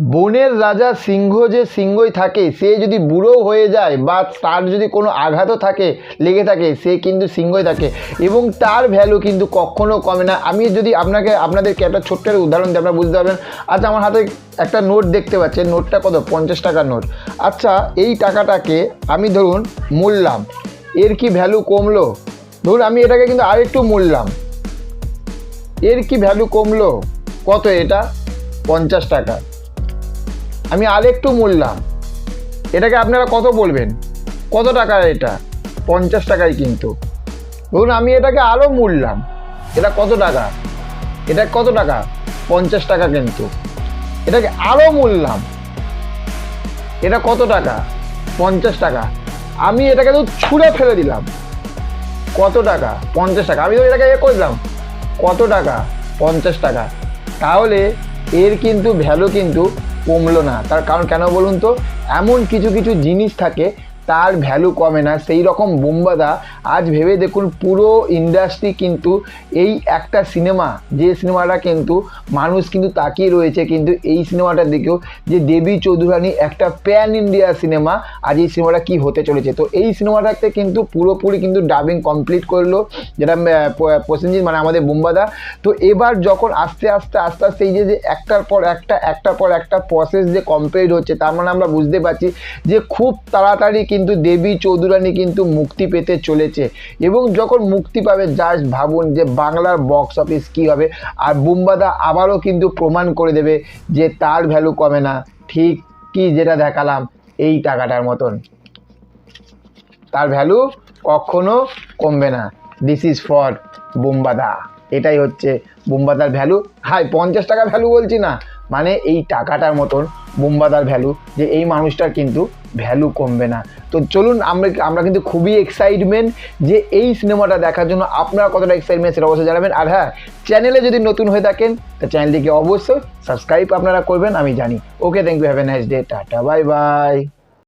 বনের রাজা সিংহ যে সিংহই থাকে, সে যদি বুড়ো হয়ে যায় বা তার যদি কোনো আঘাতও থাকে, লেগে থাকে, সে কিন্তু সিংহই থাকে। এবং তার ভ্যালু কিন্তু কখনো কমে না। আমি যদি আপনাকে, আপনাদেরকে একটা ছোট্ট একটা উদাহরণ দিই, আপনারা বুঝতে পারবেন। আচ্ছা আমার হাতে একটা নোট দেখতে পাচ্ছেন। নোটটা কত? পঞ্চাশ টাকার নোট আচ্ছা এই টাকাটাকে আমি ধরুন মূললাম এর কি ভ্যালু কমলো? ধরুন আমি এটাকে কিন্তু আরেকটু মূললাম এর কি ভ্যালু কমলো? কত এটা? পঞ্চাশ টাকা। আমি আরেকটু মূললাম এটাকে আপনারা কত বলবেন? কত টাকা এটা? পঞ্চাশ টাকায় কিন্তু। ধরুন আমি এটাকে আরও মূললাম এটা কত টাকা? এটা কত টাকা? পঞ্চাশ টাকা কিন্তু। এটাকে আরও মূললাম এটা কত টাকা? পঞ্চাশ টাকা। আমি এটাকে তো ছুঁড়ে ফেলে দিলাম। কত টাকা? পঞ্চাশ টাকা। আমি তো এটাকে এ করলাম কত টাকা? পঞ্চাশ টাকা। তাহলে এর কিন্তু ভ্যালু কিন্তু কমলো না। তার কারণ কেন বলুন তো? এমন কিছু কিছু জিনিস থাকে তার ভ্যালু কমে না, সেই রকম বোম্বাদা আজ ভেবে দেখুন পুরো ইন্ডাস্ট্রি কিন্তু এই একটা সিনেমা যে সিনেমাটা কিন্তু মানুষ কিন্তু তাকিয়ে রয়েছে কিন্তু এই সিনেমাটার দিকেও যে দেবী চৌধুরানী একটা প্যান ইন্ডিয়া সিনেমা আজ এই সিনেমাটা কি হতে চলেছে। তো এই সিনেমাটাতে কিন্তু পুরোপুরি কিন্তু ডাবিং কমপ্লিট করল যেটা প্রসেনজিৎ মানে আমাদের বোম্বাদা। তো এবার যখন আস্তে আস্তে আস্তে আস্তে এই যে একটার পর একটা, একটার পর একটা প্রসেস যে কমপ্লিট হচ্ছে, তার মানে আমরা বুঝতে পারছি যে খুব তাড়াতাড়ি কিন্তু দেবী চৌধুরানী কিন্তু মুক্তি পেতে চলেছে। এবং যখন মুক্তি পাবে জাস্ট ভাবুন যে বাংলার বক্স অফিস কী হবে। আর বুম্বাদা আবারও কিন্তু প্রমাণ করে দেবে যে তার ভ্যালু কমে না। ঠিক কি যেটা দেখালাম, এই টাকাটার মতন। তার ভ্যালু কখনো কমবে না। This is for Bombada. এটাই হচ্ছে বোম্বাদার ভ্যালু হাই পঞ্চাশ টাকা ভ্যালু বলছি না। মানে এই টাকাটার মতন বোম্বাদার ভ্যালু যে এই মানুষটার কিন্তু ভ্যালু কমবে না। তো চলুন আমরা আমরা কিন্তু খুবই এক্সাইটমেন্ট যে এই সিনেমাটা দেখার জন্য আপনারা কতটা এক্সাইটমেন্ট সেটা অবশ্যই জানাবেন। আর হ্যাঁ চ্যানেলে যদি নতুন হয়ে থাকেন, তো চ্যানেলটিকে অবশ্যই সাবস্ক্রাইব আপনারা করবেন, আমি জানি। Okay thank you have a nice day tata bye bye